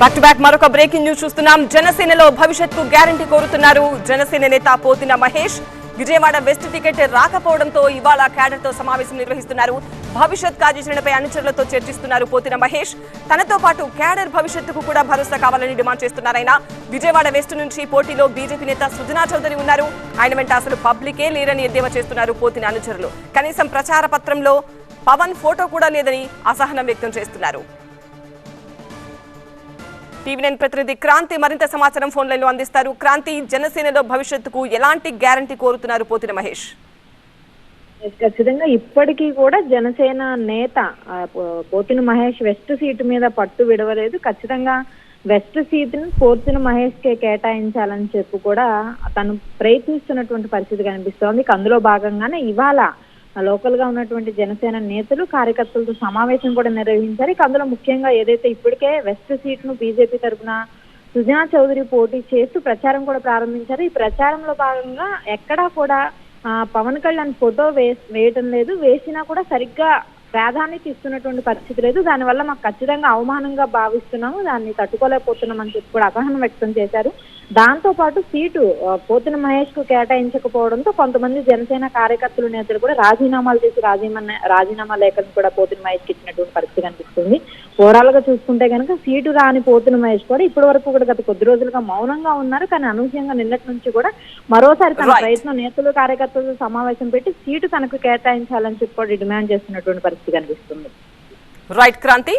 Back to back మరొక breaking news చూస్తున్నాం. జనసేనలో భవిష్యత్తు గ్యారంటీ కోరుతున్నారు. జనసేన నేత పోతిన మహేష్ విజయవాడ వెస్ట్ టికెట్ రాకపోవడంతో ఇవాళ క్యాడర్తో సమావేశం నిర్వహిస్తున్నారు. భవిష్యత్ కార్యాచరణపై అనుచరులతో చర్చిస్తున్నారు పోతిన మహేష్. తనతో పాటు క్యాడర్ భవిష్యత్తుకు కూడా భరోసా కావాలని డిమాండ్ చేస్తున్నారాయన విజయవాడ వెస్ట్ నుంచి పోటీలో బీజేపీ నేత సుజనా చౌదరి ఉన్నారు. ఆయన వెంట అసలు పబ్లికే లేరని ఎద్దేవా చేస్తున్నారు పోతిన అనుచరులు. కనీసం ప్రచార పత్రంలో పవన్ ఫోటో కూడా లేదని అసహనం వ్యక్తం చేస్తున్నారు. టీవీ నైన్ ప్రతినిధి క్రాంతి మరింత సమాచారం ఫోన్ లైన్ అందిస్తారు. క్రాంతి జనసేనలో భవిష్యత్తుకు ఎలాంటి గ్యారంటీ కోరుతున్నారు పోతిన మహేష్? ఖచ్చితంగా ఇప్పటికీ కూడా జనసేన నేత పో- పోతిన మహేష్ వెస్ట్ సీటు మీద పట్టు విడవలేదు. ఖచ్చితంగా వెస్ట్ సీటును పోతిన మహేష్ కే కేటాయించాలని చెప్పి కూడా తను ప్రయత్నిస్తున్నటువంటి పరిస్థితి కనిపిస్తోంది. అందులో భాగంగానే ఇవాళ లోకల్గా ఉన్నటువంటి జనసేన నేతలు కార్యకర్తలతో సమావేశం కూడా నిర్వహించారు. ఇక అందులో ముఖ్యంగా ఏదైతే ఇప్పటికే వెస్ట్ సీట్ను బీజేపీ తరఫున సుజనా చౌదరి పోటీ చేస్తూ ప్రచారం కూడా ప్రారంభించారు. ఈ ప్రచారంలో భాగంగా ఎక్కడా కూడా పవన్ కళ్యాణ్ ఫోటో వే వేయటం లేదు. వేసినా కూడా సరిగ్గా ప్రాధాన్యత ఇస్తున్నటువంటి పరిస్థితి లేదు. దానివల్ల మాకు ఖచ్చితంగా అవమానంగా భావిస్తున్నాము. దాన్ని తట్టుకోలేకపోతున్నాం అని చెప్పి కూడా అసహనం వ్యక్తం చేశారు. దాంతో పాటు సీటు పోతిన మహేష్కు కేటాయించకపోవడంతో కొంతమంది జనసేన కార్యకర్తలు నేతలు కూడా రాజీనామాలు చేసి రాజీనామా రాజీనామా లేఖను కూడా పోతిన మహేష్కి ఇచ్చినటువంటి పరిస్థితి కనిపిస్తుంది. ఓవరాల్గా చూసుకుంటే కనుక సీటు రాని పోతిన మహేష్ కూడా ఇప్పటి వరకు కూడా గత కొద్ది రోజులుగా మౌనంగా ఉన్నారు. కానీ అనూహ్యంగా నిన్నటి నుంచి కూడా మరోసారి తన. ప్రయత్నం నేతలు కార్యకర్తలతో సమావేశం పెట్టి సీటు తనకు కేటాయించాలని చెప్పి కూడా డిమాండ్ చేస్తున్నటువంటి పరిస్థితి కనిపిస్తుంది. రైట్ క్రాంతి